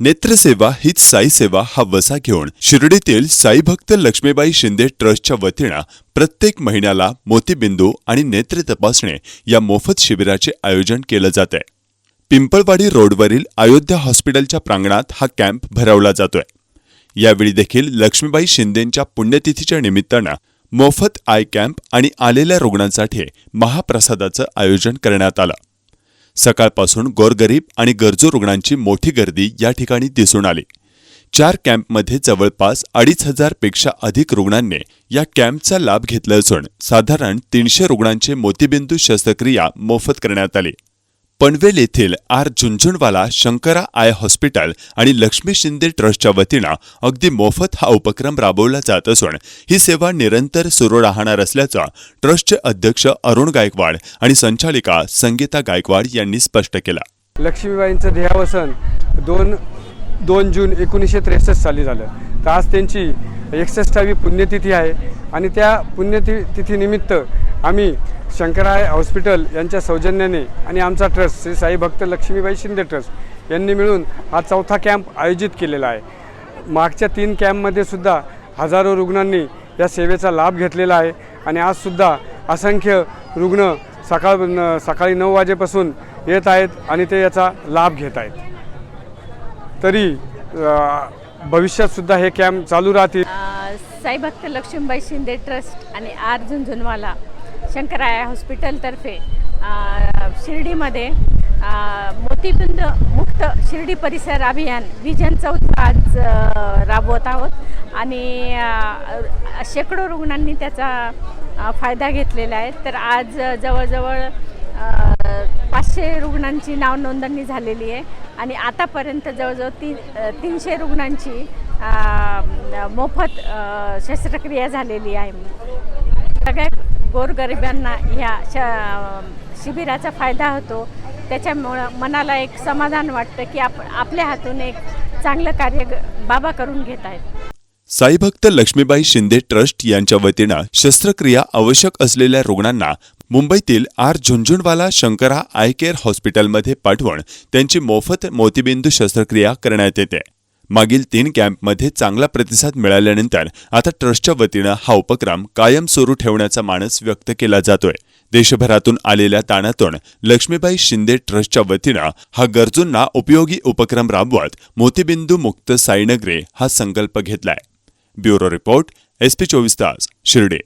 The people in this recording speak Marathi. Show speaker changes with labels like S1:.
S1: नेत्रसेवा हीच साई सेवा हा वसा घेऊन शिर्डीतील साईभक्त लक्ष्मीबाई शिंदे ट्रस्टच्या वतीनं प्रत्येक महिन्याला मोतीबिंदू आणि नेत्र तपासणे या मोफत शिबिराचे आयोजन केलं जात आहे पिंपळवाडी रोडवरील अयोध्या हॉस्पिटलच्या प्रांगणात हा कॅम्प भरवला जातोय. यावेळी देखील लक्ष्मीबाई शिंदेंच्या पुण्यतिथीच्या निमित्तानं मोफत आय कॅम्प आणि आलेल्या रुग्णांसाठी महाप्रसादाचं आयोजन करण्यात आलं. सकाळपासून गोरगरीब आणि गरजू रुग्णांची मोठी गर्दी या ठिकाणी दिसून आली. चार कॅम्पमध्ये जवळपास अडीच हजारपेक्षा अधिक रुग्णांनी या कॅम्पचा लाभ घेतला असून साधारण तीनशे रुग्णांचे मोतीबिंदू शस्त्रक्रिया मोफत करण्यात आली. पनवेल येथील R Jhunjhunwala Shankara eye hospital आणि लक्ष्मी शिंदे ट्रस्टच्या वतीनं अगदी मोफत हा उपक्रम राबवला जात असून ही सेवा निरंतर सुरू राहणार असल्याचं ट्रस्टचे अध्यक्ष अरुण गायकवाड आणि संचालिका संगीता गायकवाड यांनी स्पष्ट केलं.
S2: लक्ष्मीबाईंचं देहावसन दोन दोन जून एकोणीसशे त्रेसष्ट साली झालं. तर आज त्यांची एकसष्टावी पुण्यतिथी आहे आणि त्या पुण्यति तिथीनिमित्त आम्ही शंकराय हॉस्पिटल यांच्या सौजन्याने आणि आमचा ट्रस्ट श्री साई भक्त लक्ष्मीबाई शिंदे ट्रस्ट यांनी मिळून हा चौथा कॅम्प आयोजित केलेला आहे. मागच्या तीन कॅम्पमध्ये सुद्धा हजारो रुग्णांनी या सेवेचा लाभ घेतलेला आहे आणि आजसुद्धा असंख्य रुग्ण सकाळ न- सकाळी नऊ वाजेपासून येत आहेत आणि ते याचा लाभ घेत आहेत. तरी भविष्यातसुद्धा हे कॅम्प चालू राहतील.
S3: साईभक्त लक्ष्मीबाई शिंदे ट्रस्ट आणि आर. झुंझुनवाला शंकराया हॉस्पिटलतर्फे शिर्डीमध्ये मोतीबिंद मुक्त शिर्डी परिसर अभियान विजन चौथा आज राबवत आहोत. आणि शेकडो रुग्णांनी त्याचा फायदा घेतलेला आहे. तर आज जवळजवळ पाचशे रुग्णांची नाव नोंदणी झालेली आहे. आणि आतापर्यंत जवळजवळ ती तीनशे रुग्णांची मोफत शस्त्रक्रिया झालेली आहे. गोरगरिबांना ह्या श शिबिराचा फायदा होतो. त्याच्यामुळं मनाला एक समाधान वाटतं की आप आपल्या हातून एक चांगलं कार्य बाबा करून घेत आहेत.
S1: साईभक्त लक्ष्मीबाई शिंदे ट्रस्ट यांच्या वतीनं शस्त्रक्रिया आवश्यक असलेल्या रुग्णांना मुंबईतील R Jhunjhunwala Shankara eye care हॉस्पिटलमध्ये पाठवून त्यांची मोफत मोतीबिंदू शस्त्रक्रिया करण्यात येते. मागील तीन कॅम्पमध्ये चांगला प्रतिसाद मिळाल्यानंतर आता ट्रस्टच्या वतीनं हा उपक्रम कायम सुरू ठेवण्याचा मानस व्यक्त केला जातोय. देशभरातून आलेल्या ताणातून लक्ष्मीबाई शिंदे ट्रस्टच्या वतीनं हा गरजूंना उपयोगी उपक्रम राबवत मोतीबिंदू मुक्त साईनगरे हा संकल्प घेतलाय. ब्युरो रिपोर्ट एसपी चोवीस तास शिर्डी.